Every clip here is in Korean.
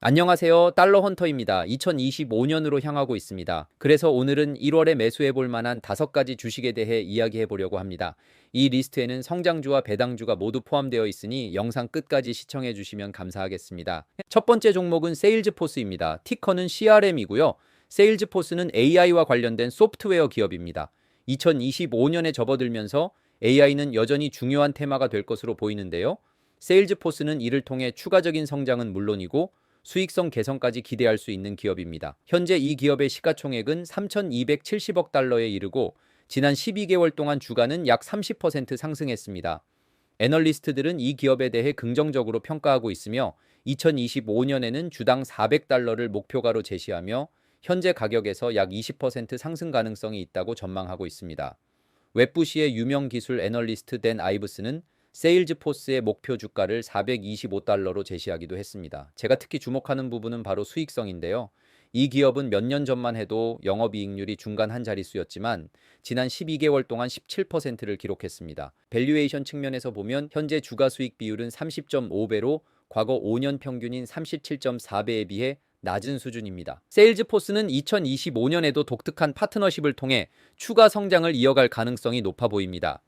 안녕하세요. 달러 헌터입니다. 2025년으로 향하고 있습니다. 그래서 오늘은 1월에 매수해 볼 만한 다섯 가지 주식에 대해 이야기해 보려고 합니다. 이 리스트에는 성장주와 배당주가 모두 포함되어 있으니 영상 끝까지 시청해 주시면 감사하겠습니다. 첫 번째 종목은 세일즈포스입니다. 티커는 CRM이고요. 세일즈포스는 AI와 관련된 소프트웨어 기업입니다. 2025년에 접어들면서 AI는 여전히 중요한 테마가 될 것으로 보이는데요. 세일즈포스는 이를 통해 추가적인 성장은 물론이고 수익성 개선까지 기대할 수 있는 기업입니다. 현재 이 기업의 시가총액은 3,270억 달러에 이르고 지난 12개월 동안 주가는 약 30% 상승했습니다. 애널리스트들은 이 기업에 대해 긍정적으로 평가하고 있으며 2025년에는 주당 400달러를 목표가로 제시하며 현재 가격에서 약 20% 상승 가능성이 있다고 전망하고 있습니다. 웹부시의 유명 기술 애널리스트 댄 아이브스는 세일즈포스의 목표 주가를 425달러로 제시하기도 했습니다. 제가 특히 주목하는 부분은 바로 수익성인데요. 이 기업은 몇 년 전만 해도 영업이익률이 중간 한 자릿수였지만 지난 12개월 동안 17%를 기록했습니다. 밸류에이션 측면에서 보면 현재 주가 수익 비율은 30.5배로 과거 5년 평균인 37.4배에 비해 낮은 수준입니다. 세일즈포스는 2025년에도 독특한 파트너십을 통해 추가 성장을 이어갈 가능성이 높아 보입니다.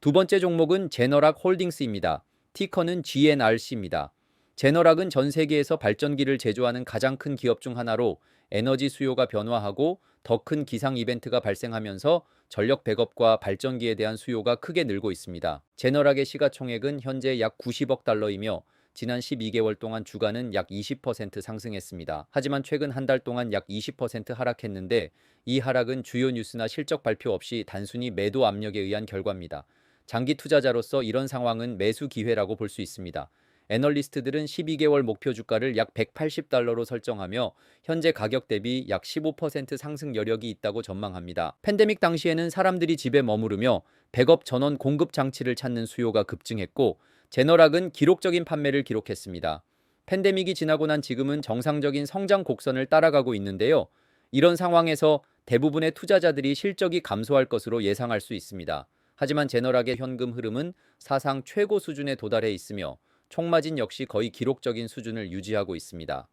두 번째 종목은 제너락 홀딩스입니다. 티커는 GNRC입니다. 제너락은 전 세계에서 발전기를 제조하는 가장 큰 기업 중 하나로 에너지 수요가 변화하고 더 큰 기상 이벤트가 발생하면서 전력 백업과 발전기에 대한 수요가 크게 늘고 있습니다. 제너락의 시가총액은 현재 약 90억 달러이며 지난 12개월 동안 주가는 약 20% 상승했습니다. 하지만 최근 한 달 동안 약 20% 하락했는데 이 하락은 주요 뉴스나 실적 발표 없이 단순히 매도 압력에 의한 결과입니다. 장기 투자자로서 이런 상황은 매수 기회라고 볼 수 있습니다. 애널리스트들은 12개월 목표 주가를 약 180달러로 설정하며 현재 가격 대비 약 15% 상승 여력이 있다고 전망합니다. 팬데믹 당시에는 사람들이 집에 머무르며 백업 전원 공급 장치를 찾는 수요가 급증했고 제너락은 기록적인 판매를 기록했습니다. 팬데믹이 지나고 난 지금은 정상적인 성장 곡선을 따라가고 있는데요. 이런 상황에서 대부분의 투자자들이 실적이 감소할 것으로 예상할 수 있습니다. 하지만 제너락의 현금 흐름은 사상 최고 수준에 도달해 있으며 총마진 역시 거의 기록적인 수준을 유지하고 있습니다.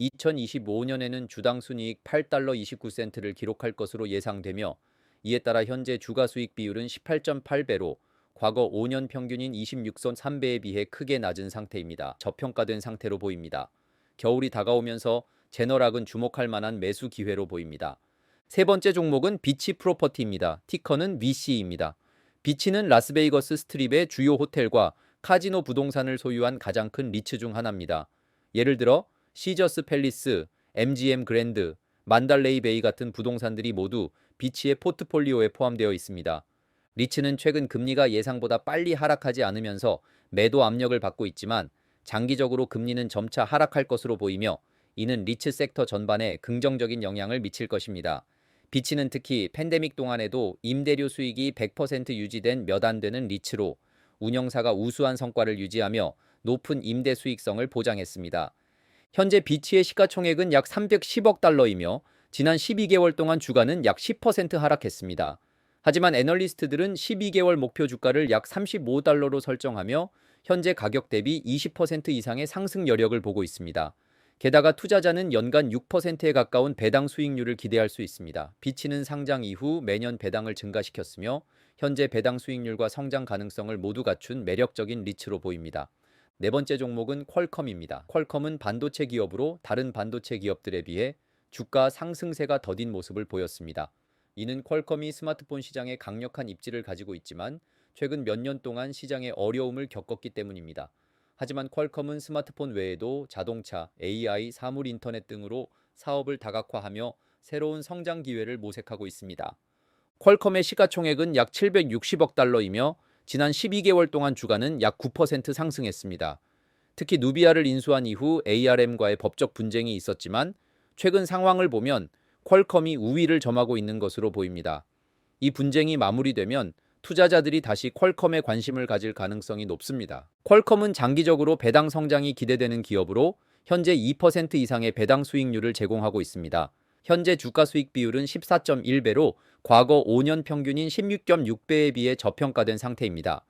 2025년에는 주당 순이익 8달러 29센트를 기록할 것으로 예상되며 이에 따라 현재 주가 수익 비율은 18.8배로 과거 5년 평균인 26선 3배에 비해 크게 낮은 상태입니다. 저평가된 상태로 보입니다. 겨울이 다가오면서 제너락은 주목할 만한 매수 기회로 보입니다. 세 번째 종목은 비치 프로퍼티입니다. 티커는 VC입니다. 비치는 라스베이거스 스트립의 주요 호텔과 카지노 부동산을 소유한 가장 큰 리츠 중 하나입니다. 예를 들어 시저스 팰리스, MGM 그랜드, 만달레이 베이 같은 부동산들이 모두 비치의 포트폴리오에 포함되어 있습니다. 리츠는 최근 금리가 예상보다 빨리 하락하지 않으면서 매도 압력을 받고 있지만 장기적으로 금리는 점차 하락할 것으로 보이며 이는 리츠 섹터 전반에 긍정적인 영향을 미칠 것입니다. 비치는 특히 팬데믹 동안에도 임대료 수익이 100% 유지된 몇 안 되는 리츠로 운영사가 우수한 성과를 유지하며 높은 임대 수익성을 보장했습니다. 현재 비치의 시가총액은 약 310억 달러이며 지난 12개월 동안 주가는 약 10% 하락했습니다. 하지만 애널리스트들은 12개월 목표 주가를 약 35달러로 설정하며 현재 가격 대비 20% 이상의 상승 여력을 보고 있습니다. 게다가 투자자는 연간 6%에 가까운 배당 수익률을 기대할 수 있습니다. 비치는 상장 이후 매년 배당을 증가시켰으며 현재 배당 수익률과 성장 가능성을 모두 갖춘 매력적인 리츠로 보입니다. 네 번째 종목은 퀄컴입니다. 퀄컴은 반도체 기업으로 다른 반도체 기업들에 비해 주가 상승세가 더딘 모습을 보였습니다. 이는 퀄컴이 스마트폰 시장에 강력한 입지를 가지고 있지만 최근 몇 년 동안 시장에 어려움을 겪었기 때문입니다. 하지만 퀄컴은 스마트폰 외에도 자동차, AI, 사물 인터넷 등으로 사업을 다각화하며 새로운 성장 기회를 모색하고 있습니다. 퀄컴의 시가총액은 약 760억 달러이며 지난 12개월 동안 주가는 약 9% 상승했습니다. 특히 누비아를 인수한 이후 ARM과의 법적 분쟁이 있었지만 최근 상황을 보면 퀄컴이 우위를 점하고 있는 것으로 보입니다. 이 분쟁이 마무리되면 투자자들이 다시 퀄컴에 관심을 가질 가능성이 높습니다. 퀄컴은 장기적으로 배당 성장이 기대되는 기업으로 현재 2% 이상의 배당 수익률을 제공하고 있습니다. 현재 주가 수익 비율은 14.1배로 과거 5년 평균인 16.6배에 비해 저평가된 상태입니다.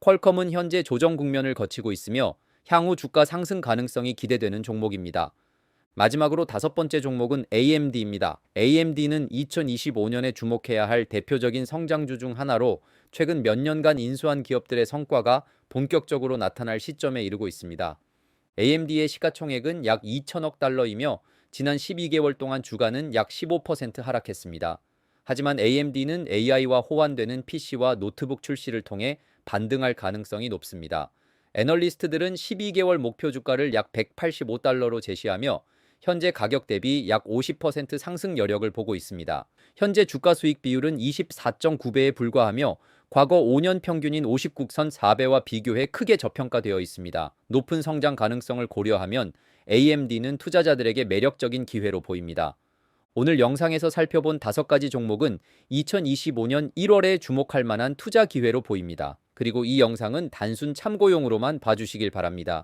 퀄컴은 현재 조정 국면을 거치고 있으며 향후 주가 상승 가능성이 기대되는 종목입니다. 마지막으로 다섯 번째 종목은 AMD입니다. AMD는 2025년에 주목해야 할 대표적인 성장주 중 하나로 최근 몇 년간 인수한 기업들의 성과가 본격적으로 나타날 시점에 이르고 있습니다. AMD의 시가총액은 약 2천억 달러이며 지난 12개월 동안 주가는 약 15% 하락했습니다. 하지만 AMD는 AI와 호환되는 PC와 노트북 출시를 통해 반등할 가능성이 높습니다. 애널리스트들은 12개월 목표 주가를 약 185달러로 제시하며 현재 가격 대비 약 50% 상승 여력을 보고 있습니다. 현재 주가 수익 비율은 24.9배에 불과하며 과거 5년 평균인 59선 4배와 비교해 크게 저평가되어 있습니다. 높은 성장 가능성을 고려하면 AMD는 투자자들에게 매력적인 기회로 보입니다. 오늘 영상에서 살펴본 다섯 가지 종목은 2025년 1월에 주목할 만한 투자 기회로 보입니다. 그리고 이 영상은 단순 참고용으로만 봐주시길 바랍니다.